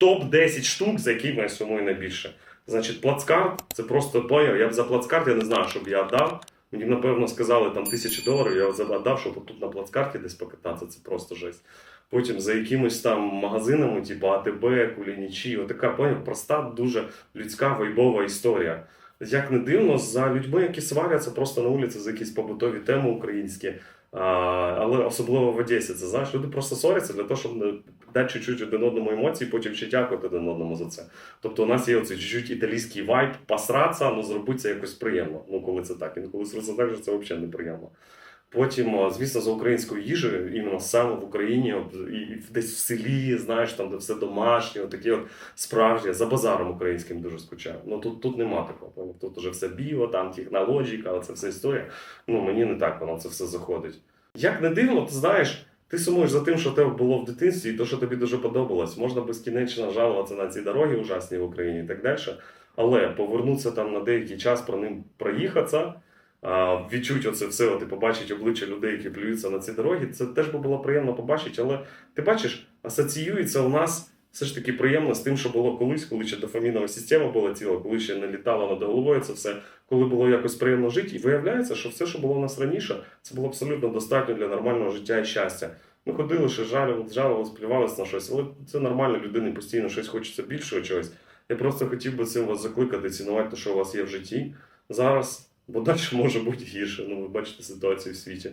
топ-10 штук, за які я сумую найбільше. Значить, плацкарт це просто поняв. Я б за плацкарт я не знаю, що б я дав. Мені, напевно, сказали там тисячі доларів, я задав, щоб тут на плацкарті десь покататися, це просто жесть. Потім за якимось там магазинами, типу АТБ, Кулінічі, отака поняв, проста, дуже людська вайбова історія. Як не дивно, за людьми, які сваряться просто на вулиці за якісь побутові теми українські, але особливо в Одесі, це знаєш, люди просто ссоряться для того, щоб не дати чуть-чуть один одному емоції, потім ще дякувати один одному за це. Тобто у нас є оцей чуть-чуть італійський вайб, посратися, але зробити це якось приємно. Ну, коли це так. Інколи це так, що це взагалі неприємно. Потім, звісно, за українською їжею, іменно саме в Україні, і, десь в селі, знаєш, там, де все домашнє, такі от справжні, за базаром українським дуже скучаю. Ну тут, тут нема такого. Тут уже все біо, там технологіка, це вся історія. Ну мені не так воно це все заходить. Як не дивно, ти знаєш, ти сумуєш за тим, що тебе було в дитинстві, і то, що тобі дуже подобалось. Можна безкінечно жалуватися на ці дороги ужасні в Україні і так далі. Але повернутися там на деякий час про ним проїхатися, відчути оце все, от, і побачити обличчя людей, які плюються на ці дороги, це теж би було приємно побачити. Але ти бачиш, асоціюється у нас все ж таки приємно з тим, що було колись, коли ще дофамінова система була ціла, коли ще не літало над головою це все, коли було якось приємно жити. І виявляється, що все, що було у нас раніше, це було абсолютно достатньо для нормального життя і щастя. Ми ходили, ще жалювали, жалувалися, плювалися на щось, але це нормально, людині постійно щось хочеться більшого чогось. Я просто хотів би цим вас закликати, цінувати те, що у вас є в житті зараз, бо далі може бути гірше. Ну, ви бачите ситуацію в світі.